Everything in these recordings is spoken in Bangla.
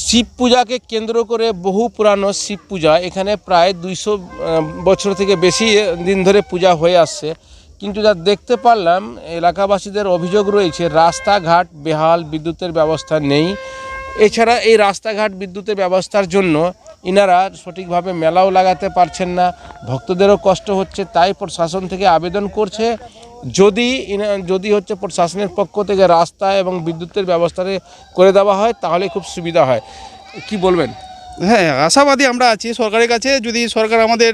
শিব পূজাকে কেন্দ্র করে বহু পুরানো শিব পূজা। এখানে প্রায় দুইশো বছর থেকে বেশি দিন ধরে পূজা হয়ে আসছে। কিন্তু যা দেখতে পারলাম, এলাকাবাসীদের অভিযোগ রয়েছে, রাস্তাঘাট, বেহাল, বিদ্যুতের ব্যবস্থা নেই। এছাড়া এই রাস্তাঘাট বিদ্যুতের ব্যবস্থার জন্য ইনারা সঠিকভাবে মেলাও লাগাতে পারছেন না, ভক্তদেরও কষ্ট হচ্ছে, তাই প্রশাসন থেকে আবেদন করছে। যদি যদি হচ্ছে প্রশাসনের পক্ষ থেকে রাস্তা এবং বিদ্যুতের ব্যবস্থা করে দেওয়া হয়, তাহলে খুব সুবিধা হয়। কি বলবেন? হ্যাঁ আশাবাদী আমরা আছি সরকারের কাছে। যদি সরকার আমাদের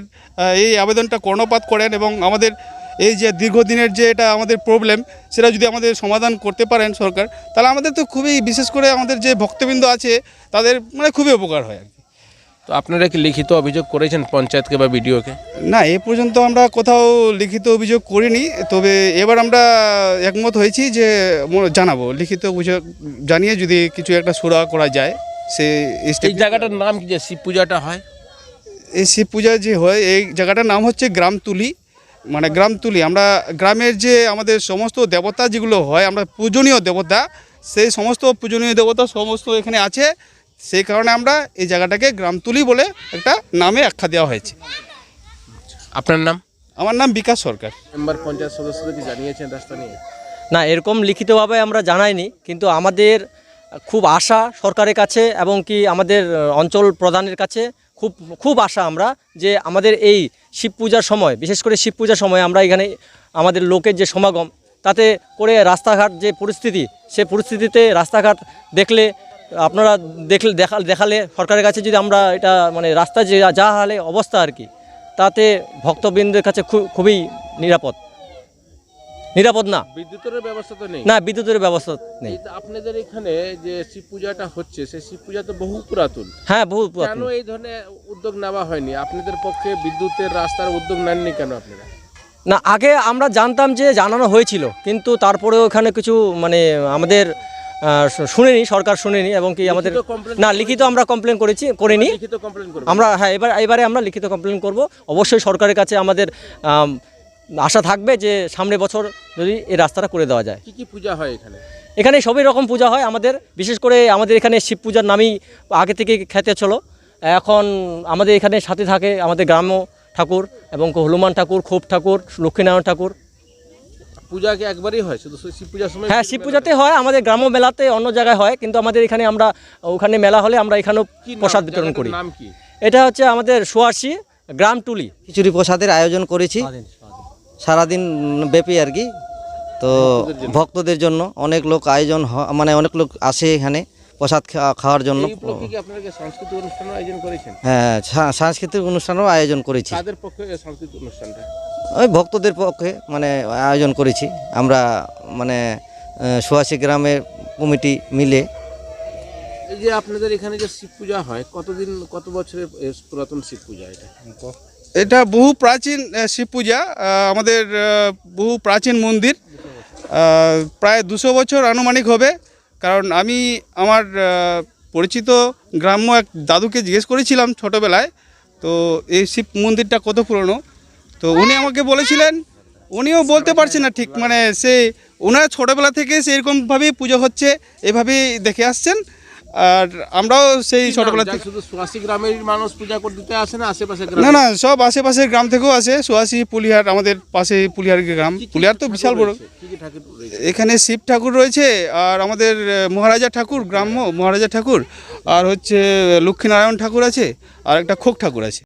এই আবেদনটা কর্ণপাত করেন এবং আমাদের এই যে দীর্ঘদিনের যে এটা আমাদের প্রবলেম সেটা যদি আমাদের সমাধান করতে পারেন সরকার তাহলে আমাদের তো খুবই বিশেষ করে আমাদের যে ভক্তবৃন্দ আছে তাদের মানে খুবই উপকার হয় আর কি। তো আপনারা কি লিখিত অভিযোগ করেছেন পঞ্চায়েতকে বা বিডিওকে? না এ পর্যন্ত আমরা কোথাও লিখিত অভিযোগ করিনি তবে এবার আমরা একমত হয়েছি যে জানাব। লিখিত অভিযোগ জানিয়ে যদি কিছু একটা সুরা করা যায় সে এই জায়গাটার নাম কি যে শিব পূজাটা হয়? এই শিব পূজা যে হয় এই জায়গাটার নাম হচ্ছে গ্রামতুলি মানে গ্রামতুলি আমরা গ্রামের যে আমাদের সমস্ত দেবতা যেগুলো হয় আমরা পূজনীয় দেবতা সেই সমস্ত পূজনীয় দেবতা সমস্ত এখানে আছে। সেই কারণে আমরা এই জায়গাটাকে গ্রামতুলি বলে একটা নামে আখ্যা দেওয়া হয়েছে। আপনার নাম? আমার নাম বিকাশ সরকার। মেম্বার পঞ্চায়েত সদস্যদেরকে জানিয়েছেন রাস্তা নিয়ে। না এরকম লিখিতভাবে আমরা জানাইনি কিন্তু আমাদের খুব আশা সরকারের কাছে এবং কি আমাদের অঞ্চল প্রধানের কাছে খুব খুব আশা আমরা যে আমাদের এই শিব পূজার সময়, বিশেষ করে শিব পূজার সময় আমরা এখানে আমাদের লোকের যে সমাগম, তাতে করে রাস্তাঘাট যে পরিস্থিতি, সে পরিস্থিতিতে রাস্তাঘাট দেখলে, আপনারা দেখলে, দেখা, দেখালে সরকারের কাছে যদি আমরা এটা মানে রাস্তা যে যা হালে অবস্থা আর কি, তাতে ভক্তবৃন্দের কাছে খুবই নিরাপদ। নিরাপদ না। বিদ্যুতের ব্যবস্থা তো নেই। না বিদ্যুতের ব্যবস্থা নেই। আপনাদের এখানে যে শিব পূজাটা হচ্ছে সেই শিব পূজা তো বহু পুরাতন। হ্যাঁ বহু পুরাতন। কেন। এই ধরনের উদ্যোগ নেওয়া হয়নি? আপনাদের পক্ষে বিদ্যুতের রাস্তার উদ্যোগ নেননি কেন আপনারা? না আগে আমরা জানতাম যে জানানো হয়েছিল কিন্তু তারপরেও এখানে কিছু মানে আমাদের শুনেনি সরকার শুনেনি এবং কি আমাদের না লিখিত আমরা কমপ্লেন করেছি করিনি। আমরা হ্যাঁ এবার এবারে আমরা লিখিত কমপ্লেন করব। অবশ্যই সরকারের কাছে আমাদের আম, আশা থাকবে যে সামনে বছর যদি এই রাস্তাটা করে দেওয়া যায়। কি কি পূজা হয় এখানে? এখানে সবই রকম পূজা হয়। আমাদের বিশেষ করে আমাদের এখানে শিব পূজার নামই আগে থেকে খ্যাতি ছিল। এখন আমাদের এখানে সাথে থাকে আমাদের গ্রাম্য ঠাকুর এবং হনুমান ঠাকুর ক্ষোভ ঠাকুর লক্ষ্মীনারায়ণ ঠাকুর। পূজা কি একবারই হয়? শুধু শিব পূজার সময় হ্যাঁ শিব পূজাতে হয়? আমাদের গ্রাম্য মেলাতে অন্য জায়গায় হয়। কিন্তু আমাদের এখানে আমরা ওখানে মেলা হলে আমরা এখানেও প্রসাদ বিতরণ করি। নাম কি? এটা হচ্ছে আমাদের সোয়াশি গ্রাম টুলি। খিচুড়ি প্রসাদের আয়োজন করেছি। সারাদিন ব্যাপী আর কি। তো ভক্তদের জন্য। অনেক লোক আয়োজন হ- মানে অনেক লোক আসে এখানে প্রসাদ খাওয়ার জন্য। করেছেন? হ্যাঁ সাংস্কৃতিক অনুষ্ঠানও আয়োজন করেছি। কাদের পক্ষে সাংস্কৃতিক অনুষ্ঠানটা? ওই ভক্তদের পক্ষে মানে আয়োজন করেছি। আমরা মানে সোয়াশি গ্রামের কমিটি মিলে। এই যে আপনাদের এখানে যে শিব পূজা হয় কতদিন কত বছরের পুরাতন শিব পূজা এটা? এটা বহু প্রাচীন শিব পূজা আমাদের বহু প্রাচীন মন্দির। প্রায় দুশো বছর আনুমানিক হবে। কারণ আমি আমার পরিচিত গ্রাম্য এক দাদুকে জিজ্ঞেস করেছিলাম ছোটোবেলায়, তো এই শিব মন্দিরটা কত পুরনো? তো উনি আমাকে বলেছিলেন, উনিও বলতে পারছেন না ঠিক মানে সে, ওনার ছোটোবেলা থেকে সেরকমভাবেই পুজো হচ্ছে, এভাবেই দেখে আসছেন। আর আমরাও সেই ছোটবেলা থেকে শুধু সুয়াসি গ্রামের মানুষ পূজা করতে আসে না? আশেপাশে না না সব আশেপাশের গ্রাম থেকেও আসে। সুয়াশি পুলিহাট আমাদের পাশে পুলিহার গ্রাম। পুলিহার তো বিশাল বড়। এখানে শিব ঠাকুর রয়েছে আর আমাদের মহারাজা ঠাকুর গ্রাম্য মহারাজা ঠাকুর আর হচ্ছে লক্ষ্মীনারায়ণ ঠাকুর আছে আর একটা খোক ঠাকুর আছে।